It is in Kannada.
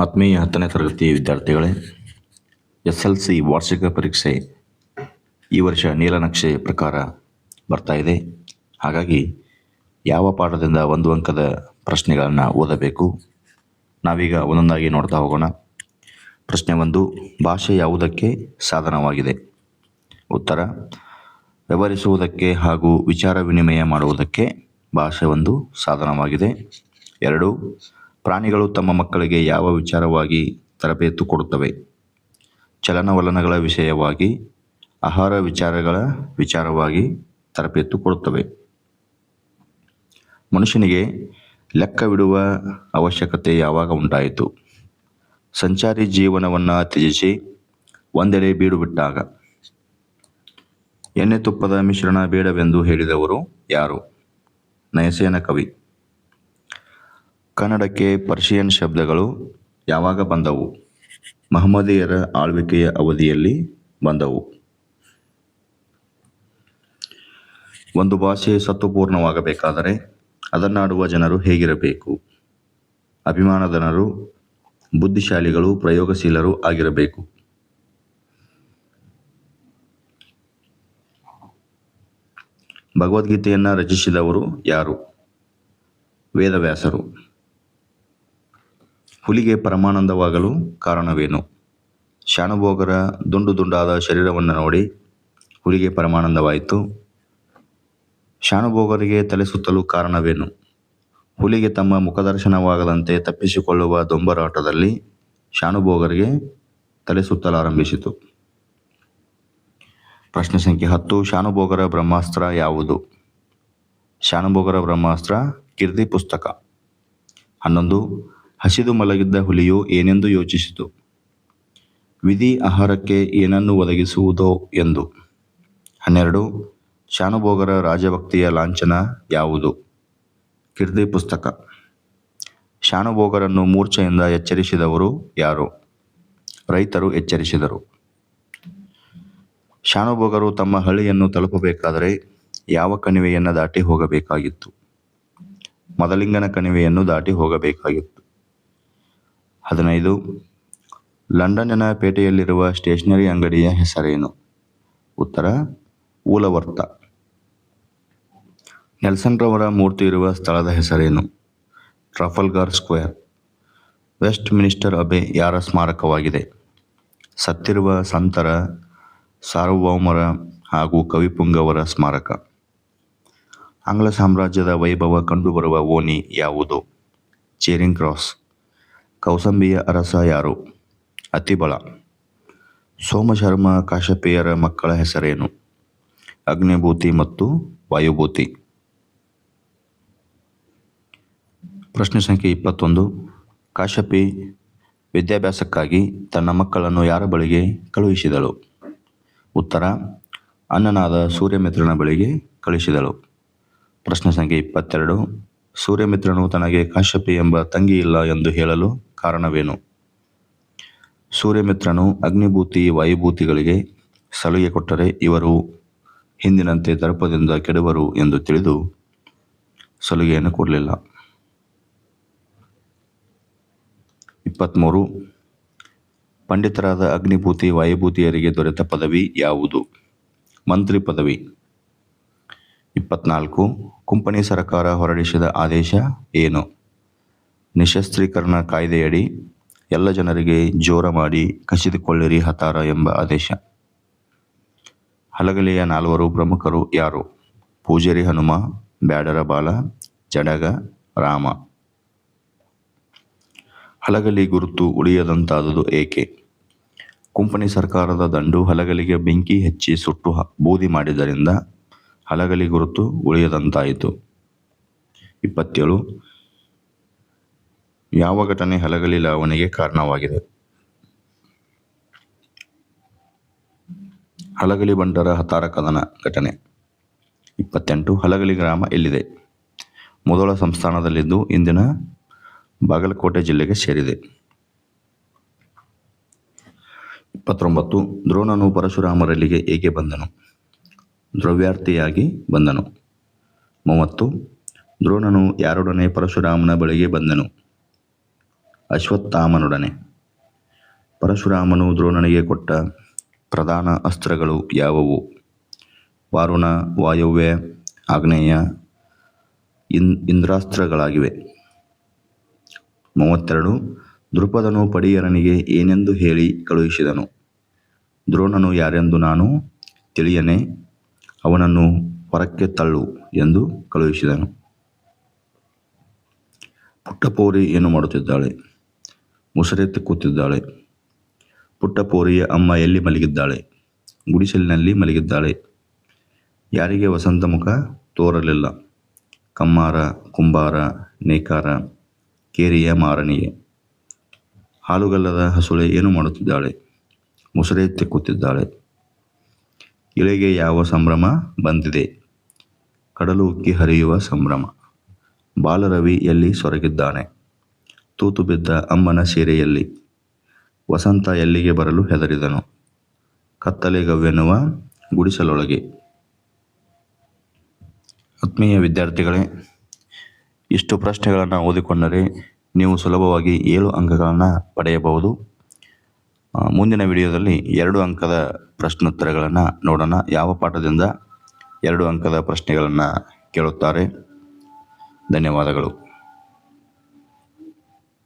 ಆತ್ಮೀಯ ಹತ್ತನೇ ತರಗತಿ ವಿದ್ಯಾರ್ಥಿಗಳೇ ಎಸ್ ಎಲ್ ಸಿ ವಾರ್ಷಿಕ ಪರೀಕ್ಷೆ ಈ ವರ್ಷ ನೀಲನಕ್ಷೆ ಪ್ರಕಾರ ಬರ್ತಾ ಇದೆ. ಹಾಗಾಗಿ ಯಾವ ಪಾಠದಿಂದ ಒಂದು ಅಂಕದ ಪ್ರಶ್ನೆಗಳನ್ನು ಓದಬೇಕು? ನಾವೀಗ ಒಂದೊಂದಾಗಿ ನೋಡ್ತಾ ಹೋಗೋಣ. ಪ್ರಶ್ನೆ ಒಂದು, ಭಾಷೆ ಯಾವುದಕ್ಕೆ ಸಾಧನವಾಗಿದೆ? ಉತ್ತರ, ವ್ಯವಹರಿಸುವುದಕ್ಕೆ ಹಾಗೂ ವಿಚಾರ ವಿನಿಮಯ ಮಾಡುವುದಕ್ಕೆ ಭಾಷೆ ಒಂದು ಸಾಧನವಾಗಿದೆ. ಎರಡು ಪ್ರಾಣಿಗಳು ತಮ್ಮ ಮಕ್ಕಳಿಗೆ ಯಾವ ವಿಚಾರವಾಗಿ ತರಬೇತು ಕೊಡುತ್ತವೆ? ಚಲನವಲನಗಳ ವಿಷಯವಾಗಿ, ಆಹಾರ ವಿಚಾರಗಳ ವಿಚಾರವಾಗಿ ತರಬೇತು ಕೊಡುತ್ತವೆ. ಮನುಷ್ಯನಿಗೆ ಲೆಕ್ಕವಿಡುವ ಅವಶ್ಯಕತೆ ಯಾವಾಗ ಉಂಟಾಯಿತು? ಸಂಚಾರಿ ಜೀವನವನ್ನು ತ್ಯಜಿಸಿ ಒಂದೆಡೆ ಬೀಡುಬಿಟ್ಟಾಗ. ಎಣ್ಣೆ ತುಪ್ಪದ ಮಿಶ್ರಣ ಬೇಡವೆಂದು ಹೇಳಿದವರು ಯಾರು? ನಯಸೇನ ಕವಿ. ಕನ್ನಡಕ್ಕೆ ಪರ್ಷಿಯನ್ ಶಬ್ದಗಳು ಯಾವಾಗ ಬಂದವು? ಮಹಮ್ಮದಿಯರ ಆಳ್ವಿಕೆಯ ಅವಧಿಯಲ್ಲಿ ಬಂದವು. ಒಂದು ಭಾಷೆ ಸತ್ವಪೂರ್ಣವಾಗಬೇಕಾದರೆ ಅದನ್ನಾಡುವ ಜನರು ಹೇಗಿರಬೇಕು? ಅಭಿಮಾನದನರು ಬುದ್ಧಿಶಾಲಿಗಳು, ಪ್ರಯೋಗಶೀಲರು ಆಗಿರಬೇಕು. ಭಗವದ್ಗೀತೆಯನ್ನು ರಚಿಸಿದವರು ಯಾರು? ವೇದವ್ಯಾಸರು. ಹುಲಿಗೆ ಪರಮಾನಂದವಾಗಲು ಕಾರಣವೇನು? ಶಾನುಭೋಗರ ದುಂಡು ದುಂಡಾದ ಶರೀರವನ್ನು ನೋಡಿ ಹುಲಿಗೆ ಪರಮಾನಂದವಾಯಿತು. ಶಾನುಭೋಗರಿಗೆ ತಲೆ ಸುತ್ತಲು ಕಾರಣವೇನು? ಹುಲಿಗೆ ತಮ್ಮ ಮುಖದರ್ಶನವಾಗದಂತೆ ತಪ್ಪಿಸಿಕೊಳ್ಳುವ ದೊಂಬರಾಟದಲ್ಲಿ ಶಾನುಭೋಗರಿಗೆ ತಲೆ ಸುತ್ತಲಾರಂಭಿಸಿತು. ಪ್ರಶ್ನೆ ಸಂಖ್ಯೆ ಹತ್ತು ಶಾನುಭೋಗರ ಬ್ರಹ್ಮಾಸ್ತ್ರ ಯಾವುದು? ಶಾನುಭೋಗರ ಬ್ರಹ್ಮಾಸ್ತ್ರ ಕೀರ್ತಿ ಪುಸ್ತಕ. ಹನ್ನೊಂದು ಹಸಿದು ಮಲಗಿದ್ದ ಹುಲಿಯು ಏನೆಂದು ಯೋಚಿಸಿತು. ವಿಧಿ ಆಹಾರಕ್ಕೆ ಏನನ್ನು ಒದಗಿಸುವುದೋ ಎಂದು. ಹನ್ನೆರಡು, ಶಾನುಭೋಗರ ರಾಜಭಕ್ತಿಯ ಲಾಂಛನ ಯಾವುದು? ಕಿರ್ದಿ ಪುಸ್ತಕ. ಶಾನುಭೋಗರನ್ನು ಮೂರ್ಛೆಯಿಂದ ಎಚ್ಚರಿಸಿದವರು ಯಾರು? ರೈತರು ಎಚ್ಚರಿಸಿದರು. ಶಾನುಭೋಗರು ತಮ್ಮ ಹಳ್ಳಿಯನ್ನು ತಲುಪಬೇಕಾದರೆ ಯಾವ ಕಣಿವೆಯನ್ನು ದಾಟಿ ಹೋಗಬೇಕಾಗಿತ್ತು? ಮದಲಿಂಗನ ಕಣಿವೆಯನ್ನು ದಾಟಿ ಹೋಗಬೇಕಾಗಿತ್ತು. ಹದಿನೈದು. ಲಂಡನ್ನಿನ ಪೇಟೆಯಲ್ಲಿರುವ ಸ್ಟೇಷನರಿ ಅಂಗಡಿಯ ಹೆಸರೇನು? ಉತ್ತರ, ಊಲವರ್ತ. ನೆಲ್ಸನ್ ರವರ ಮೂರ್ತಿ ಇರುವ ಸ್ಥಳದ ಹೆಸರೇನು? Trafalgar square. West minister Abe ಯಾರ ಸ್ಮಾರಕವಾಗಿದೆ? ಸತ್ತಿರುವ ಸಂತರ ಸಾರ್ವಭೌಮರ ಹಾಗೂ ಕವಿಪುಂಗವರ ಸ್ಮಾರಕ. ಆಂಗ್ಲ ಸಾಮ್ರಾಜ್ಯದ ವೈಭವ ಕಂಡುಬರುವ ಓಣಿ ಯಾವುದು? Charing cross. ಕೌಸಂಬಿಯ ಅರಸ ಯಾರು? ಅತಿಬಳ ಸೋಮಶರ್ಮ ಕಾಶಪೇಯರ ಮಕ್ಕಳ ಹೆಸರೇನು? ಅಗ್ನಿಭೂತಿ ಮತ್ತು ವಾಯುಭೂತಿ. ಪ್ರಶ್ನೆ ಸಂಖ್ಯೆ ಇಪ್ಪತ್ತೊಂದು. ಕಾಶಪಿ ವಿದ್ಯಾಭ್ಯಾಸಕ್ಕಾಗಿ ತನ್ನ ಮಕ್ಕಳನ್ನು ಯಾರ ಬಳಿಗೆ ಕಳುಹಿಸಿದಳು? ಉತ್ತರ ಅನ್ನನಾದ ಸೂರ್ಯಮಿತ್ರನ ಬಳಿಗೆ ಕಳುಹಿಸಿದಳು. ಪ್ರಶ್ನೆ ಸಂಖ್ಯೆ ಇಪ್ಪತ್ತೆರಡು. ಸೂರ್ಯಮಿತ್ರನು ತನಗೆ ಕಾಶ್ಯಪಿ ಎಂಬ ತಂಗಿ ಇಲ್ಲ ಎಂದು ಹೇಳಲು ಕಾರಣವೇನು? ಸೂರ್ಯಮಿತ್ರನು ಅಗ್ನಿಭೂತಿ ವಾಯುಭೂತಿಗಳಿಗೆ ಸಲಹೆ ಕೊಟ್ಟರೆ ಇವರು ಹಿಂದಿನಂತೆ ದರ್ಪದಿಂದ ಕೆಡುವರು ಎಂದು ತಿಳಿದು ಸಲುಗೆಯನ್ನು ಕೊಡಲಿಲ್ಲ. ಇಪ್ಪತ್ತ್ಮೂರು ಪಂಡಿತರಾದ ಅಗ್ನಿಭೂತಿ ವಾಯುಭೂತಿಯರಿಗೆ ದೊರೆತ ಪದವಿ ಯಾವುದು? ಮಂತ್ರಿ ಪದವಿ. ಇಪ್ಪತ್ನಾಲ್ಕು. ಕುಂಪನಿ ಸರ್ಕಾರ ಹೊರಡಿಸಿದ ಆದೇಶ ಏನು? ನಿಶಸ್ತ್ರೀಕರಣ ಕಾಯ್ದೆಯಡಿ ಎಲ್ಲ ಜನರಿಗೆ ಜೋರ ಮಾಡಿ ಕಸಿದುಕೊಳ್ಳಿರಿ ಹತಾರ ಎಂಬ ಆದೇಶ. ಹಲಗಲಿಯ ನಾಲ್ವರು ಪ್ರಮುಖರು ಯಾರು? ಪೂಜಾರಿ ಹನುಮ, ಬ್ಯಾಡರ ಬಾಲ, ಜಡಗ, ರಾಮ. ಹಲಗಲಿ ಗುರುತು ಉಳಿಯದಂತಾದುದು ಏಕೆ? ಕುಂಪಣಿ ಸರ್ಕಾರದ ದಂಡು ಹಲಗಲಿಗೆ ಬೆಂಕಿ ಹೆಚ್ಚಿ ಸುಟ್ಟು ಬೂದಿ ಮಾಡಿದ್ದರಿಂದ ಹಲಗಲಿ ಗುರುತು ಉಳಿಯದಂತಾಯಿತು. ಇಪ್ಪತ್ತೇಳು ಯಾವ ಘಟನೆ ಹಲಗಲಿ ಲಾವಣೆಗೆ ಕಾರಣವಾಗಿದೆ. ಹಲಗಲಿ ಬಂಡರ ಹತಾರ ಕದನ ಘಟನೆ. ಇಪ್ಪತ್ತೆಂಟು, ಹಲಗಲಿ ಗ್ರಾಮ ಎಲ್ಲಿದೆ? ಮೊದಲ ಸಂಸ್ಥಾನದಲ್ಲಿದ್ದು ಇಂದಿನ ಬಾಗಲಕೋಟೆ ಜಿಲ್ಲೆಗೆ ಸೇರಿದೆ. ಇಪ್ಪತ್ತೊಂಬತ್ತು, ದ್ರೋಣನು ಪರಶುರಾಮರಲ್ಲಿಗೆ ಏಕೆ ಬಂದನು? ದ್ರವ್ಯಾರ್ಥಿಯಾಗಿ ಬಂದನು. ಮೂವತ್ತು, ದ್ರೋಣನು ಯಾರೊಡನೆ ಪರಶುರಾಮನ ಬಳಿಗೆ ಬಂದನು? ಅಶ್ವತ್ಥಾಮನೊಡನೆ. ಪರಶುರಾಮನು ದ್ರೋಣನಿಗೆ ಕೊಟ್ಟ ಪ್ರಧಾನ ಅಸ್ತ್ರಗಳು ಯಾವುವು? ವಾರುಣ, ವಾಯವ್ಯ, ಆಗ್ನೇಯ, ಇನ್, ಇಂದ್ರಾಸ್ತ್ರಗಳಾಗಿವೆ. ಮೂವತ್ತೆರಡು ದೃಪದನು ಪಡಿಯರನಿಗೆ ಏನೆಂದು ಹೇಳಿ ಕಳುಹಿಸಿದನು. ದ್ರೋಣನು ಯಾರೆಂದು ನಾನು ತಿಳಿಯನೆ, ಅವನನ್ನು ಹೊರಕ್ಕೆ ತಳ್ಳು ಎಂದು ಕಳುಹಿಸಿದನು. ಪುಟ್ಟಪೋರಿ ಏನು ಮಾಡುತ್ತಿದ್ದಾಳೆ? ಮುಸರೆತ್ತಿ ಕೂತಿದ್ದಾಳೆ ಪುಟ್ಟಪೋರಿಯ ಅಮ್ಮ ಎಲ್ಲಿ ಮಲಗಿದ್ದಾಳೆ? ಗುಡಿಸಲಿನಲ್ಲಿ ಮಲಗಿದ್ದಾಳೆ. ಯಾರಿಗೆ ವಸಂತ ಮುಖ? ತೋರಲಿಲ್ಲ. ಕಮ್ಮಾರ, ಕುಂಬಾರ, ನೇಕಾರ, ಕೇರಿಯ ಮಾರನಿಗೆ ಹಾಲುಗಲ್ಲದ ಹಸುಳೆ ಏನು ಮಾಡುತ್ತಿದ್ದಾಳೆ? ಮುಸುರೆತ್ತಿ ಕೂತಿದ್ದಾಳೆ ಇಳೆಗೆ ಯಾವ ಸಂಭ್ರಮ ಬಂದಿದೆ? ಕಡಲು ಉಕ್ಕಿ ಹರಿಯುವ ಸಂಭ್ರಮ. ಬಾಲರವಿ ಎಲ್ಲಿ ಸೊರಗಿದ್ದಾನೆ? ತೂತು ಬಿದ್ದ ಅಮ್ಮನ ಸೀರೆಯಲ್ಲಿ. ವಸಂತ ಎಲ್ಲಿಗೆ ಬರಲು ಹೆದರಿದನು. ಕತ್ತಲೆಗವ್ವೆನ್ನುವ ಗುಡಿಸಲೊಳಗೆ. ಆತ್ಮೀಯ ವಿದ್ಯಾರ್ಥಿಗಳೇ, ಇಷ್ಟು ಪ್ರಶ್ನೆಗಳನ್ನು ಓದಿಕೊಂಡರೆ ನೀವು ಸುಲಭವಾಗಿ ಏಳು ಅಂಕಗಳನ್ನು ಪಡೆಯಬಹುದು. ಮುಂದಿನ ವಿಡಿಯೋದಲ್ಲಿ ಎರಡು ಅಂಕದ ಪ್ರಶ್ನೋತ್ತರಗಳನ್ನು ನೋಡೋಣ. ಯಾವ ಪಾಠದಿಂದ ಎರಡು ಅಂಕದ ಪ್ರಶ್ನೆಗಳನ್ನು ಕೇಳುತ್ತಾರೆ? ಧನ್ಯವಾದಗಳು.